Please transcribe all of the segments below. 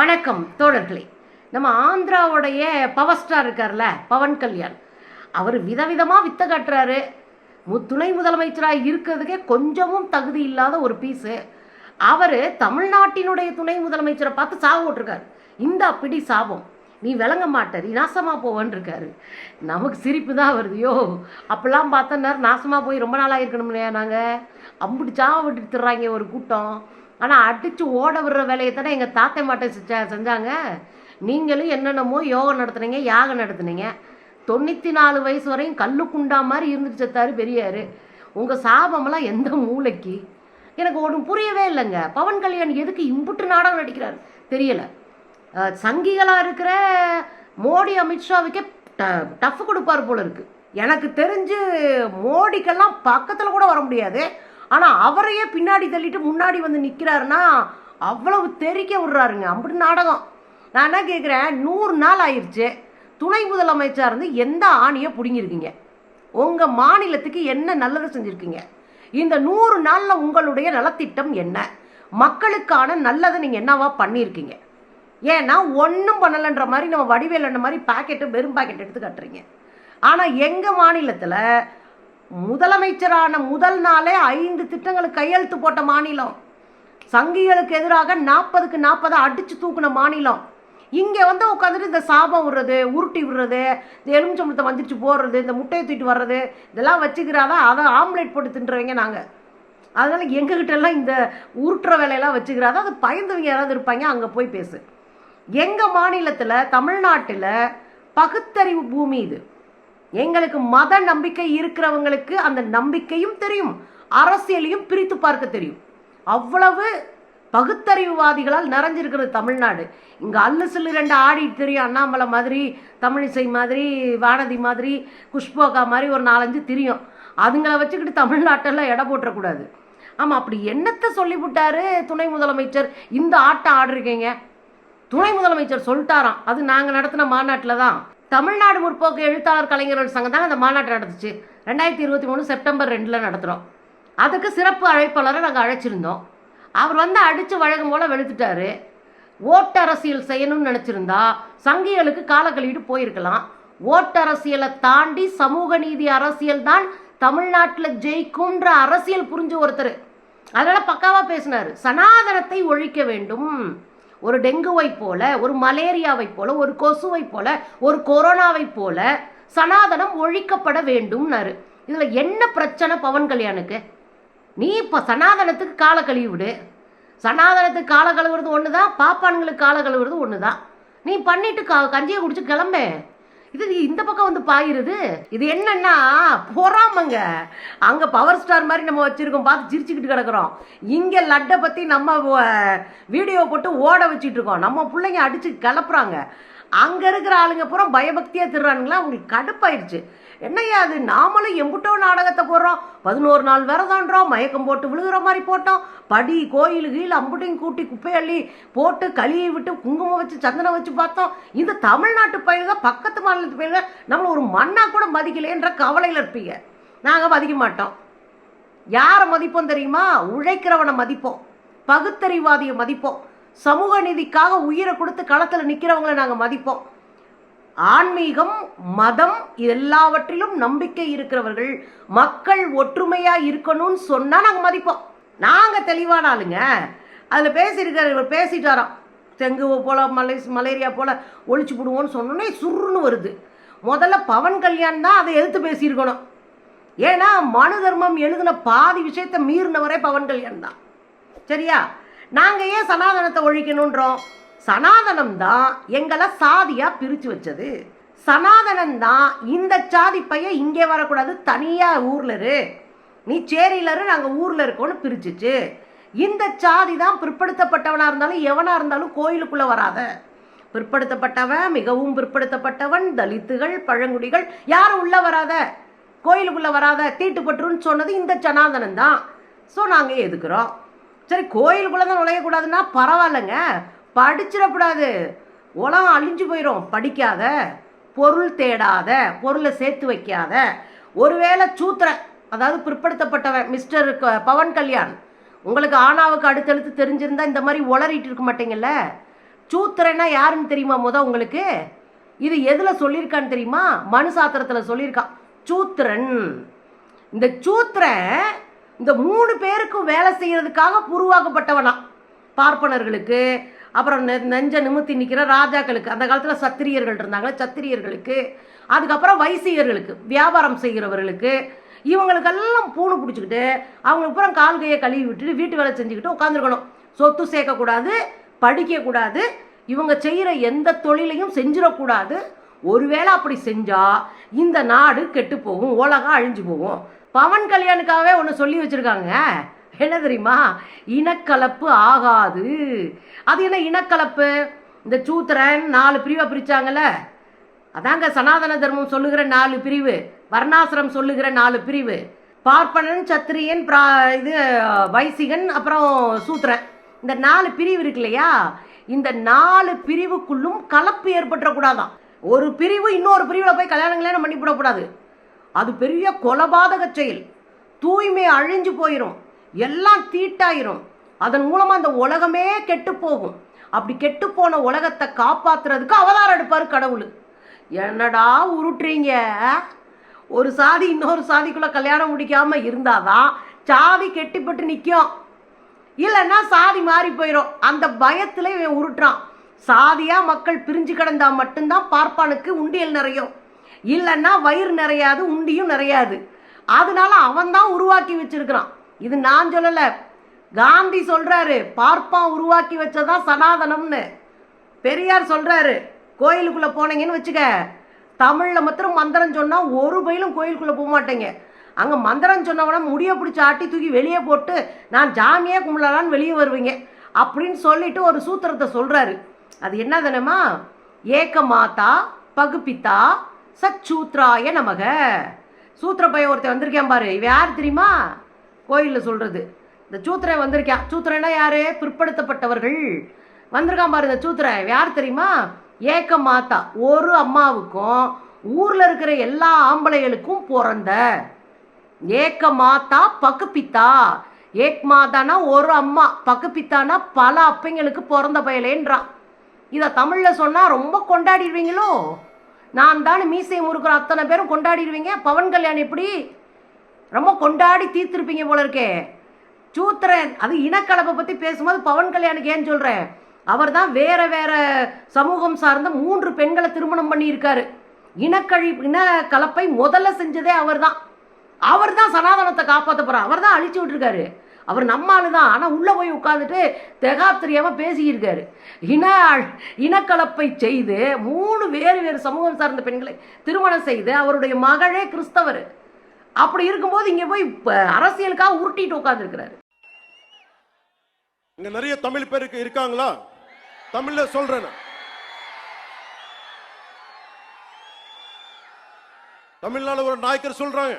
வணக்கம் தோழர்களே. நம்ம ஆந்திராவுடைய பவர் ஸ்டார் இருக்கார்ல பவன் கல்யாண். அவர் விதவிதமாக வித்த காட்டுறாரு. மு துணை முதலமைச்சராக இருக்கிறதுக்கே கொஞ்சமும் தகுதி இல்லாத ஒரு பீஸு. அவர் தமிழ்நாட்டினுடைய துணை முதலமைச்சரை பார்த்து சாவு விட்டுருக்காரு இந்த அப்படி சாபம் நீ விளங்க மாட்டார் நீ நாசமாக போவன் இருக்காரு. நமக்கு சிரிப்பு தான் வருது. யோ அப்பெல்லாம் பார்த்தா நாசமாக போய் ரொம்ப நாளாக இருக்கணும் நாங்கள் அம்பிடி சாவை விட்டுட்டு ஒரு கூட்டம். ஆனால் அடித்து ஓட விடுற வேலையை தானே எங்கள் தாத்தை மாட்டை செஞ்சா செஞ்சாங்க. நீங்களும் என்னென்னமோ யோகம் நடத்துனீங்க யாகம் நடத்துனீங்க. தொண்ணூற்றி நாலு வயசு வரையும் கல்லு குண்டா மாதிரி இருந்துட்டு செத்தாரு பெரியார். உங்கள் சாபமெல்லாம் எந்த மூளைக்கு? எனக்கு ஒன்றும் புரியவே இல்லைங்க. பவன் கல்யாண் எதுக்கு இம்புட்டு நாடகம் நடிக்கிறார்? தெரியலை. சங்கிகளாக இருக்கிற மோடி அமித்ஷாவுக்கே டஃப் கொடுப்பார் போல இருக்குது எனக்கு தெரிஞ்சு மோடிக்கெல்லாம் பக்கத்தில் கூட வர முடியாது. ஆனால் அவரையே பின்னாடி தள்ளிட்டு முன்னாடி வந்து நிற்கிறாருன்னா அவ்வளவு தெரிக்க விடுறாருங்க. அப்படி நாடகம். நான் என்ன கேட்குறேன் நூறு நாள் ஆயிடுச்சு துணை முதலமைச்சர் இருந்து எந்த ஆணியை பிடிங்கிருக்கீங்க? உங்கள் மாநிலத்துக்கு என்ன நல்லது செஞ்சுருக்கீங்க? இந்த நூறு நாளில் உங்களுடைய நலத்திட்டம் என்ன? மக்களுக்கான நல்லதை நீங்கள் என்னவா பண்ணியிருக்கீங்க ஏன்னா ஒன்றும் பண்ணலைன்ற மாதிரி நம்ம வடிவேலன்ற மாதிரி பாக்கெட்டு வெறும் பாக்கெட் எடுத்து கட்டுறீங்க. ஆனால் எங்கள் மாநிலத்தில் முதலமைச்சரான முதல் நாளே ஐந்து திட்டங்களுக்கு கையெழுத்து போட்ட மாநிலம். சங்கிகளுக்கு எதிராக நாற்பதுக்கு நாற்பதை அடித்து தூக்குன மாநிலம். இங்கே வந்து உட்காந்துட்டு இந்த சாபம் விடுறது உருட்டி விடுறது இந்த எலுமிச்சம்பழத்தை வந்துச்சு போடுறது இந்த முட்டையை தூக்கிட்டு வர்றது இதெல்லாம் வச்சுக்கிறாதா? அதை ஆம்லேட் போட்டு தின்றுவீங்க நாங்கள் அதனால் எங்ககிட்ட எல்லாம் இந்த உருட்டுற வேலையெல்லாம் வச்சுக்கிறாதா அது பயந்தவங்க யாராவது இருப்பாங்க அங்கே போய் பேசு. எங்கள் மாநிலத்தில் தமிழ்நாட்டில் பகுத்தறிவு பூமி இது. எங்களுக்கு மத நம்பிக்கை இருக்கிறவங்களுக்கு அந்த நம்பிக்கையும் தெரியும். அரசியலையும் பிரித்து பார்க்க தெரியும். அவ்வளவு பகுத்தறிவுவாதிகளால் நிறைஞ்சிருக்கிறது தமிழ்நாடு. இங்கே அல்லு சில்லு ரெண்டு ஆடிட்டு தெரியும். அண்ணாமலை மாதிரி தமிழிசை மாதிரி வானதி மாதிரி குஷ்போகா மாதிரி ஒரு நாலஞ்சு தெரியும். அதுங்களை வச்சுக்கிட்டு தமிழ்நாட்டெல்லாம் எடை போட்டுறக்கூடாது. ஆமாம் அப்படி என்னத்தை சொல்லிவிட்டாரு துணை முதலமைச்சர்? இந்த ஆட்டம் ஆடிருக்கீங்க. துணை முதலமைச்சர் சொல்லிட்டாராம். அது நாங்கள் நடத்தின மாநாட்டில் தான் தமிழ்நாடு முற்போக்கு எழுத்தாளர் கலைஞர்கள் சங்கம் தான் அந்த மாநாட்டை நடத்துச்சு. ரெண்டாயிரத்தி இருபத்தி மூணு செப்டம்பர் ரெண்டில் நடத்துகிறோம் அதுக்கு சிறப்பு அழைப்பாளரை நாங்கள் அழைச்சிருந்தோம். அவர் வந்து அடித்து வழக்கம் போல் வெளுத்துட்டாரு. ஓட்டரசியல் செய்யணும்னு நினச்சிருந்தா சங்கிகளுக்கு காலக்கழிட்டு போயிருக்கலாம் போயிருக்கலாம். ஓட்டரசியலை தாண்டி சமூக நீதி அரசியல் தான் தமிழ்நாட்டில் ஜெயிக்கும்ன்ற அரசியல் புரிஞ்ச ஒருத்தர். அதனால் பக்காவாக பேசினார். சனாதனத்தை ஒழிக்க வேண்டும். ஒரு டெங்குவை போல ஒரு மலேரியாவை போல ஒரு கொசுவை போல ஒரு கொரோனாவை போல சனாதனம் ஒழிக்கப்பட வேண்டும்னாரு. இதில் என்ன பிரச்சனை பவன் கல்யாணுக்கு? நீ இப்போ சனாதனத்துக்கு காலை கழுவி விடு சனாதனத்துக்கு காலை கழுவுறது ஒன்று தான் பாப்பானுங்களுக்கு காலை கழுவுறது ஒன்று தான் நீ பண்ணிட்டு க கஞ்சியை குடிச்சு கிளம்பு. இது நீ இந்த பக்கம் வந்து பாயிருது இது என்னன்னா பொறாமங்க. அங்க பவர் ஸ்டார் மாதிரி நம்ம வச்சிருக்கோம். பார்த்து சிரிச்சுக்கிட்டு கிடக்குறோம். இங்க லட்டை பத்தி நம்ம வீடியோ போட்டு ஓட வச்சுட்டு இருக்கோம். நம்ம பிள்ளைங்க அடிச்சு கிளப்புறாங்க அங்கே இருக்கிற ஆளுங்க பூரா பயபக்தியாக திருறானுங்களா? அவங்களுக்கு கடுப்பாயிருச்சு என்னய்யா அது? நாமளும் எம்புட்டோ நாடகத்தை போடுறோம். பதினோரு நாள் விரதன்றோம் மயக்கம் போட்டு விழுகிற மாதிரி போட்டோம். படி கோயில் கீழ் அம்புட்டையும் கூட்டி குப்பையள்ளி போட்டு களியை விட்டு குங்குமம் வச்சு சந்தனம் வச்சு பார்த்தோம். இந்த தமிழ்நாட்டு பயில்க பக்கத்து மாநிலத்து பயில்க நம்மளை ஒரு மண்ணா கூட மதிக்கலையன்ற கவலையில் இருப்பீங்க. நாங்கள் மதிக்க மாட்டோம். யாரை மதிப்போம் தெரியுமா? உழைக்கிறவனை மதிப்போம். பகுத்தறிவாதியை மதிப்போம். சமூக நீதிக்காக உயிரை கொடுத்து களத்தில் நிற்கிறவங்களை நாங்கள் மதிப்போம். ஆன்மீகம் மதம் எல்லாவற்றிலும் நம்பிக்கை இருக்கிறவர்கள் மக்கள் ஒற்றுமையாக இருக்கணும்னு சொன்னால் நாங்கள் மதிப்போம். நாங்கள் தெளிவான ஆளுங்க அதில் பேசியிருக்காரு இவர் பேசிட்டாராம். டெங்கு போல மலை மலேரியா போல ஒழிச்சு விடுவோன்னு சொன்னோன்னே சுருன்னு வருது. முதல்ல பவன் கல்யாண் தான் அதை எதிர்த்து பேசியிருக்கணும். ஏன்னா மனு தர்மம் எழுதின பாதி விஷயத்தை மீறினவரே பவன் கல்யாண் தான். சரியா? நாங்கள் ஏன் சனாதனத்தை ஒழிக்கணுன்றோம்? சனாதனம் தான் எங்களை சாதியாக பிரித்து வச்சது. சனாதனம் தான் இந்த சாதி பையன் இங்கே வரக்கூடாது தனியாக ஊரில் இரு. நீ சேரியில் இரு நாங்கள் ஊரில் இருக்கோன்னு பிரிச்சுச்சு. இந்த சாதி தான் பிற்படுத்தப்பட்டவனாக இருந்தாலும் எவனாக இருந்தாலும் கோயிலுக்குள்ளே வராத. பிற்படுத்தப்பட்டவன் மிகவும் பிற்படுத்தப்பட்டவன் தலித்துகள் பழங்குடிகள் யாரும் உள்ளே வராத. கோயிலுக்குள்ளே வராத தீட்டுப்பட்டுருன்னு சொன்னது இந்த சனாதனம் தான் ஸோ நாங்கள் எதுக்குறோம் சரி கோயிலுக்குள்ளே தான் நுழையக்கூடாதுன்னா பரவாயில்லைங்க. படிச்சிடக்கூடாது. உலகம் அழிஞ்சு போயிடும் படிக்காத பொருள் தேடாத பொருளை சேர்த்து வைக்காத. ஒருவேளை சூத்திர அதாவது பிற்படுத்தப்பட்டவன் மிஸ்டர் பவன் கல்யாண் உங்களுக்கு ஆணாவுக்கு அடுத்தடுத்து தெரிஞ்சிருந்தா இந்த மாதிரி உளறிட்டு இருக்க மாட்டீங்கல்ல? சூத்திரன்னா யாருன்னு தெரியுமா முத உங்களுக்கு? இது எதில் சொல்லியிருக்கான்னு தெரியுமா? மனு சாத்திரத்தில் சொல்லியிருக்கான் சூத்திரன். இந்த சூத்திரன் இந்த மூணு பேருக்கும் வேலை செய்கிறதுக்காக உருவாக்கப்பட்டவனா பார்ப்பனர்களுக்கு அப்புறம் நெ- நெஞ்ச நிமித்தி நிற்கிற ராஜாக்களுக்கு. அந்த காலத்தில் சத்திரியர்கள் இருந்தாங்க சத்திரியர்களுக்கு. அதுக்கப்புறம் வைசியர்களுக்கு வியாபாரம் செய்கிறவர்களுக்கு. இவங்களுக்கெல்லாம் பூணு பிடிச்சிக்கிட்டு அவங்களுக்கு அப்புறம் கால் கையை கழுவி விட்டுட்டு வீட்டு வேலை செஞ்சுக்கிட்டு உட்காந்துருக்கணும் சொத்து சேர்க்கக்கூடாது படிக்கக்கூடாது. இவங்க செய்கிற எந்த தொழிலையும் செஞ்சிடக்கூடாது. ஒருவேளை அப்படி செஞ்சால் இந்த நாடு கெட்டு போகும் உலகம் அழிஞ்சு போகும். பவன் கல்யாணுக்காகவே ஒன்று சொல்லி வச்சிருக்காங்க. என்ன தெரியுமா? இனக்கலப்பு ஆகாது. அது என்ன இனக்கலப்பு? இந்த சூத்திரன் நாலு பிரிவை பிரித்தாங்கல்ல அதாங்க சனாதன தர்மம் சொல்லுகிற நாலு பிரிவு. வர்ணாசிரம் சொல்லுகிற நாலு பிரிவு. பார்ப்பனன் சத்திரியன் பிரா இது வைசிகன் அப்புறம் சூத்திரன். இந்த நாலு பிரிவு இருக்கு இல்லையா? இந்த நாலு பிரிவுக்குள்ளும் கலப்பு ஏற்பட்டுறக்கூடாதான். ஒரு பிரிவு இன்னொரு பிரிவில் போய் கல்யாணம் கல்யாணம் பண்ணி போடக்கூடாது அது பெரிய கொலபாதக செயல். தூய்மை அழிஞ்சு போயிடும் எல்லாம் தீட்டாயிரும். அதன் மூலமாக அந்த உலகமே கெட்டு போகும். அப்படி கெட்டு போன உலகத்தை காப்பாத்துறதுக்கு அவதாரம் எடுப்பார் கடவுள். என்னடா உருட்டுறீங்க? ஒரு சாதி இன்னொரு சாதிக்குள்ளே கல்யாணம் முடிக்காமல் இருந்தாதான் சாதி கெட்டிப்பட்டு நிற்கும் இல்லைன்னா சாதி மாறி போயிடும் அந்த பயத்தில் இவன் உருட்டுறான். சாதியாக மக்கள் பிரிஞ்சு கிடந்தா மட்டும்தான் பார்ப்பானுக்கு உண்டியல் நிறையும். இல்லைன்னா வயிறு நிறையாது உண்டியும் நிறையாது. அதனால அவன் தான் உருவாக்கி வச்சிருக்கிறான். இது நான் சொல்லலை. காந்தி சொல்கிறாரு பார்ப்பான் உருவாக்கி வச்சதான் சனாதனம்னு. பெரியார் சொல்கிறாரு கோயிலுக்குள்ளே போனீங்கன்னு வச்சுக்க தமிழில் மாத்திரம் மந்திரம் சொன்னால் ஒரு பயிலும் கோயிலுக்குள்ளே போக மாட்டேங்க. அங்கே மந்திரம் சொன்னவன முடிய பிடிச்சி ஆட்டி தூக்கி வெளியே போட்டு நான் ஜாமியே கும்பலான்னு வெளியே வருவீங்க அப்படின்னு சொல்லிட்டு ஒரு சூத்திரத்தை சொல்கிறாரு அது என்ன தானேமா? ஏக மாதா பகுப்பித்தா சச்சூத்ராய நமக. சூத்திர பையன் ஒருத்தன் வந்திருக்கேன் பாரு. இவன் யார் தெரியுமா? கோயிலில் சொல்கிறது இந்த சூத்திரன் வந்திருக்கான். சூத்திரன்னா யாரு? பிற்படுத்தப்பட்டவர்கள். வந்திருக்கான் பாரு இந்த சூத்திரன். யார் தெரியுமா? ஏக்க மாத்தா ஒரு அம்மாவுக்கும் ஊரில் இருக்கிற எல்லா ஆம்பளைகளுக்கும் பிறந்த ஏக்க மாத்தா பக்குப்பித்தா ஏக் மாதானா ஒரு அம்மா. பக்குப்பித்தானா பல அப்பைங்களுக்கு பிறந்த பயலேன்றான். இதை தமிழில் சொன்னால் ரொம்ப கொண்டாடிடுவீங்களோ? நான் தான் மீசையை முறுக்கிற அத்தனை பேரும் கொண்டாடிடுவீங்க? பவன் கல்யாணம் எப்படி? ரொம்ப கொண்டாடி தீர்த்திருப்பீங்க போல இருக்கே. சூத்திரன் அது இனக்கலப்பை பற்றி பேசும்போது பவன் கல்யாணுக்கு ஏன் சொல்கிறேன் அவர் தான் வேற வேற சமூகம் சார்ந்த மூன்று பெண்களை திருமணம் பண்ணியிருக்காரு. இனக்கழி இனக்கலப்பை முதல்ல செஞ்சதே அவர் தான் அவர் தான் சனாதனத்தை காப்பாற்ற போகிறார் அவர் தான் அழிச்சு விட்டுருக்காரு. அவர் நம்மாலு தான் ஆனால் உள்ளே போய் உட்காந்துட்டு தெகாத்திரியாமல் பேசியிருக்காரு. இன இனக்கலப்பை செய்து மூணு வேறு வேறு சமூகம் சார்ந்த பெண்களை திருமணம் செய்து அவருடைய மகளே கிறிஸ்தவர். அப்படி இருக்கும்போது இங்கே போய் அரசியலுக்காக உருட்டிட்டு உட்காந்துருக்கிறாரு இங்க நிறைய தமிழ் பேருக்கு இருக்காங்களா? தமிழ்ல சொல்றேன் தமிழ்நாடு ஒரு நாயக்கர் சொல்றாங்க.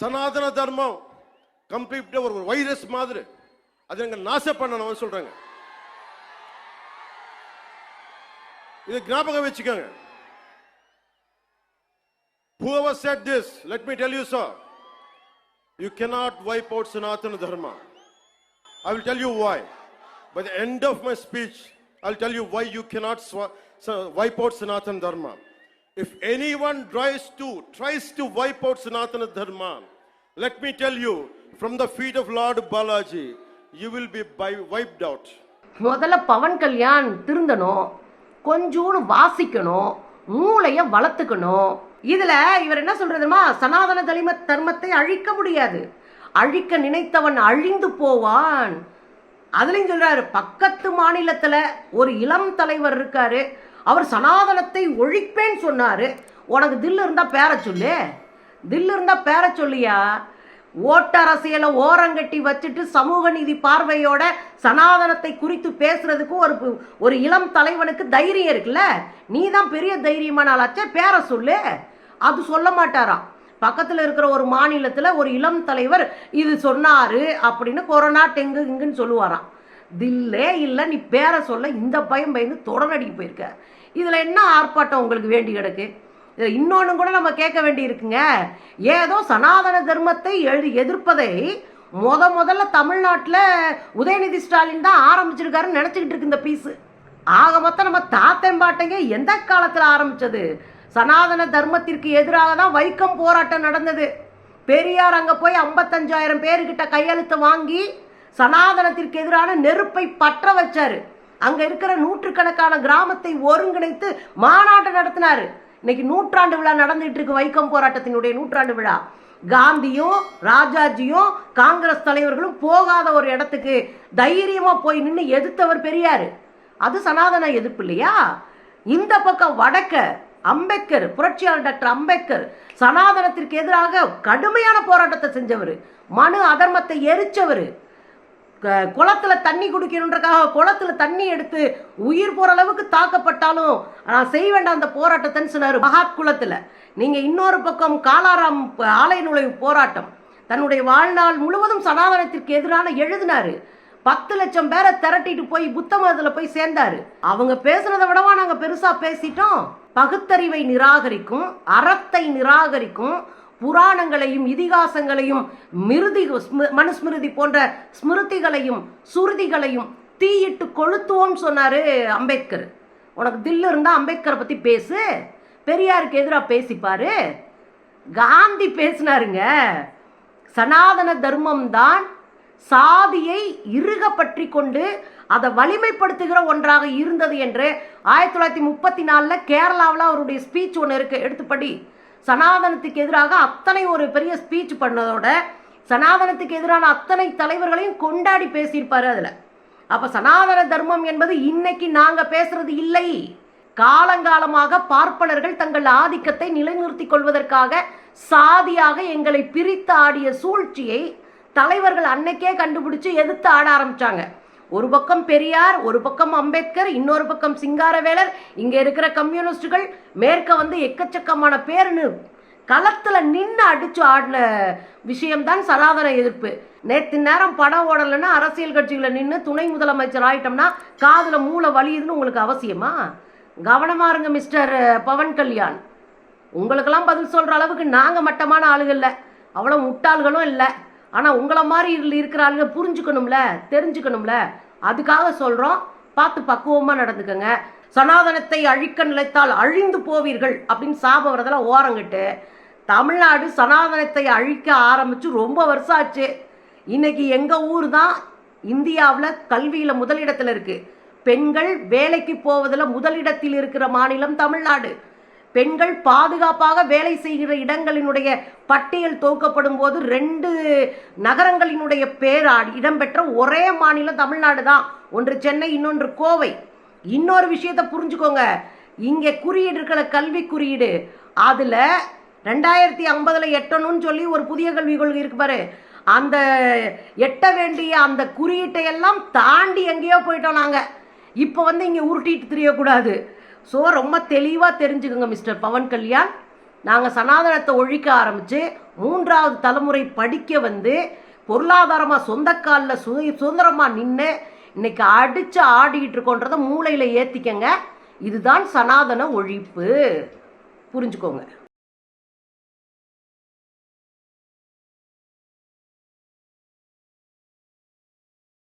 சனாதன தர்மம் கம்ப்ளீட் ஒரு வைரஸ் மாதிரி அது எங்க நாச பண்ணணும் சொல்றாங்க இது ஞாபகம் வச்சுக்கோங்க Whoever said this, let me tell you, sir, you cannot wipe out Sanatana Dharma. I will tell you why. By the end of my speech, I'll tell you why you cannot swa- wipe out Sanatana Dharma. If anyone tries to tries to wipe out Sanatana Dharma, let me tell you, from the feet of Lord Balaji, you will be wiped out. முதல்ல பவன் கல்யாண் திருந்தணும் கொஞ்சோடு வாசிக்கணும் மூளைய வளர்த்துக்கணும். இதுல இவர் என்ன சொல்றதுமா சனாதன தலிம தர்மத்தை அழிக்க முடியாது. அழிக்க நினைத்தவன் அழிந்து போவான். அதுலயும் சொல்றாரு பக்கத்து மாநிலத்துல ஒரு இளம் தலைவர் இருக்காரு அவர் சனாதனத்தை ஒழிப்பேன்னு சொன்னார். உனக்கு தில்லு இருந்தால் பேர சொல்லு. தில்லு இருந்தால் பேர சொல்லியா? ஓட்டரசியலை ஓரங்கட்டி வச்சுட்டு சமூக நீதி பார்வையோட சனாதனத்தை குறித்து பேசுறதுக்கு ஒரு ஒரு இளம் தலைவனுக்கு தைரியம் இருக்குல்ல? நீ தான் பெரிய தைரியமான ஆளாச்சே பேர சொல்லு. அது சொல்ல மாட்டாராம். பக்கத்தில் இருக்கிற ஒரு மாநிலத்தில் ஒரு இளம் தலைவர் இது சொன்னார் அப்படின்னு கொரோனா டெங்கு இங்குன்னு சொல்லுவாராம். தில்லே இல்லை நீ பேரை சொல்ல இந்த பயம் பயந்து தொடரடிக்கு போயிருக்க. இதில் என்ன ஆர்ப்பாட்டம் உங்களுக்கு வேண்டி கிடக்கு? இதில் இன்னொன்று கூட நம்ம கேட்க வேண்டி இருக்குங்க. ஏதோ சனாதன தர்மத்தை எழு எதிர்ப்பதை முத முதல்ல தமிழ்நாட்டில் உதயநிதி ஸ்டாலின் தான் ஆரம்பிச்சிருக்காருன்னு நினச்சிக்கிட்டு இருக்கு இந்த பீஸு ஆக மொத்தம் நம்ம தாத்தன் பாட்டைங்க எந்த காலத்தில் ஆரம்பித்தது சனாதன தர்மத்திற்கு எதிராக தான் வைக்கம் போராட்டம் நடந்தது. பெரியார் அங்கே போய் ஐம்பத்தஞ்சாயிரம் பேர்கிட்ட கையெழுத்து வாங்கி சனாதனத்திற்கு எதிரான நெருப்பை பற்ற வச்சாரு. அங்க இருக்கிற நூற்றுக்கணக்கான கிராமத்தை ஒருங்கிணைத்து மாநாட்டை நடத்தினாரு. இன்னைக்கு நூற்றாண்டு விழா நடந்துட்டு இருக்கு வைக்கம் போராட்டத்தினுடைய நூற்றாண்டு விழா. காந்தியும் ராஜாஜியும் காங்கிரஸ் தலைவர்களும் போகாத ஒரு இடத்துக்கு தைரியமா போய் நின்று எதிர்த்தவர் பெரியாரு. அது சனாதன எதிர்ப்பு இல்லையா? இந்த பக்கம் வடக்க அம்பேத்கர் புரட்சியாளர் டாக்டர் அம்பேத்கர் சனாதனத்திற்கு எதிராக கடுமையான போராட்டத்தை செஞ்சவர். மனு அதர்மத்தை எரிச்சவர். குளத்துல தண்ணி குடிக்கணுன்றக்காக குளத்துல தண்ணி எடுத்து உயிர் போற அளவுக்கு தாக்கப்பட்டாலும் நான் செய்ய வேண்டாம் அந்த போராட்டத்தைன்னு சொன்னார் மகாத் குளத்துல. நீங்க இன்னொரு பக்கம் காலாராம் ஆலய நுழைவு போராட்டம் தன்னுடைய வாழ்நாள் முழுவதும் சனாதனத்திற்கு எதிரான எழுதினாரு. பத்து லட்சம் பேரை திரட்டிட்டு போய் புத்த மதத்துல போய் சேர்ந்தாரு. அவங்க பேசுனதை விடவா நாங்க பெருசா பேசிட்டோம்? பகுத்தறிவை நிராகரிக்கும் அறத்தை நிராகரிக்கும் புராணங்களையும் இதிகாசங்களையும் மிருதி ஸ்ம- மனுஸ்மிருதி போன்ற ஸ்மிருதிகளையும் சுருதிகளையும் தீயிட்டு கொளுத்துவோம்னு சொன்னார் அம்பேத்கர். உனக்கு தில்லு இருந்தால் அம்பேத்கரை பற்றி பேசு. பெரியாருக்கு எதிராக பேசிப்பார். காந்தி பேசினாருங்க சனாதன தர்மம் தான் சாதியை இறுக பற்றி கொண்டு அதை வலிமைப்படுத்துகிற ஒன்றாக இருந்தது என்று ஆயிரத்தி தொள்ளாயிரத்தி முப்பத்தி நாலில் கேரளாவில் அவருடைய ஸ்பீச் ஒன்று இருக்கு. எடுத்துப்படி. சனாதனத்துக்கு எதிராக அத்தனை ஒரு பெரிய ஸ்பீச் பண்ணதோட சனாதனத்துக்கு எதிரான அத்தனை தலைவர்களையும் கொண்டாடி பேசியிருப்பார் அதில். அப்போ சனாதன தர்மம் என்பது இன்னைக்கு நாங்கள் பேசுறது இல்லை. காலங்காலமாக பார்ப்பனர்கள் தங்கள் ஆதிக்கத்தை நிலைநிறுத்திக் கொள்வதற்காக சாதியாக எங்களை பிரித்து ஆடிய சூழ்ச்சியை தலைவர்கள் அன்னைக்கே கண்டுபிடிச்சு எதிர்த்து ஆட ஆரம்பித்தாங்க ஒரு பக்கம் பெரியார் ஒரு பக்கம் அம்பேத்கர் இன்னொரு பக்கம் சிங்காரவேலர். இங்கே இருக்கிற கம்யூனிஸ்டுகள் மேற்க வந்து எக்கச்சக்கமான பேருன்னு களத்தில் நின்று அடிச்சு ஆடின விஷயம்தான் சனாதன எதிர்ப்பு. நேற்று நேரம் படம் ஓடலைன்னா அரசியல் கட்சிகளை நின்று துணை முதலமைச்சர் ஆயிட்டோம்னா காதில் மூளை வலியுதுன்னு உங்களுக்கு அவசியமா? கவனமா இருங்க மிஸ்டர் பவன் கல்யாண். உங்களுக்கெல்லாம் பதில் சொல்கிற அளவுக்கு நாங்கள் மட்டமான ஆளுகள் இல்லை. அவ்வளோ முட்டாள்களும் இல்லை. ஆனால் உங்களை மாதிரி இருக்கிறாளுங்க புரிஞ்சுக்கணும்ல தெரிஞ்சுக்கணும்ல? அதுக்காக சொல்கிறோம் பார்த்து பக்குவமாக நடந்துக்கங்க. சனாதனத்தை அழிக்க நிலைத்தால் அழிந்து போவீர்கள் அப்படின்னு சாபம் வரதெல்லாம் ஓரங்கிட்டு தமிழ்நாடு சனாதனத்தை அழிக்க ஆரம்பித்து ரொம்ப வருஷம் ஆச்சு. இன்னைக்கு எங்கள் ஊர் தான் இந்தியாவில் கல்வியில் முதலிடத்தில் இருக்குது பெண்கள் வேலைக்கு போவதில் முதலிடத்தில் இருக்கிற மாநிலம் தமிழ்நாடு. பெண்கள் பாதுகாப்பாக வேலை செய்கிற இடங்களினுடைய பட்டியல் துவக்கப்படும் போது ரெண்டு நகரங்களினுடைய பேராடி இடம்பெற்ற ஒரே மாநிலம் தமிழ்நாடு தான். ஒன்று சென்னை இன்னொன்று கோவை. இன்னொரு விஷயத்தை புரிஞ்சுக்கோங்க. இங்கே குறியீடு இருக்கிற கல்வி குறியீடு. அதில் ரெண்டாயிரத்தி ஐம்பதில் எட்டணும்னு சொல்லி ஒரு புதிய கல்விக் கொள்கை இருக்கு பாரு. அந்த எட்ட வேண்டிய அந்த குறியீட்டை எல்லாம் தாண்டி எங்கேயோ போயிட்டோம் நாங்கள் இப்போ வந்து இங்கே உருட்டிட்டு தெரியக்கூடாது. ஸோ ரொம்ப தெளிவாக தெரிஞ்சுக்கோங்க மிஸ்டர் பவன் கல்யாண். நாங்கள் சனாதனத்தை ஒழிக்க ஆரம்பித்து மூன்றாவது தலைமுறை படிக்க வந்து பொருளாதாரமாக சொந்த காலில் சு சுதந்திரமாக நின்று இன்னைக்கு அடித்து ஆடிக்கிட்டு இருக்கோன்றதை மூளையில் ஏற்றிக்கங்க இதுதான் சனாதன ஒழிப்பு. புரிஞ்சுக்கோங்க.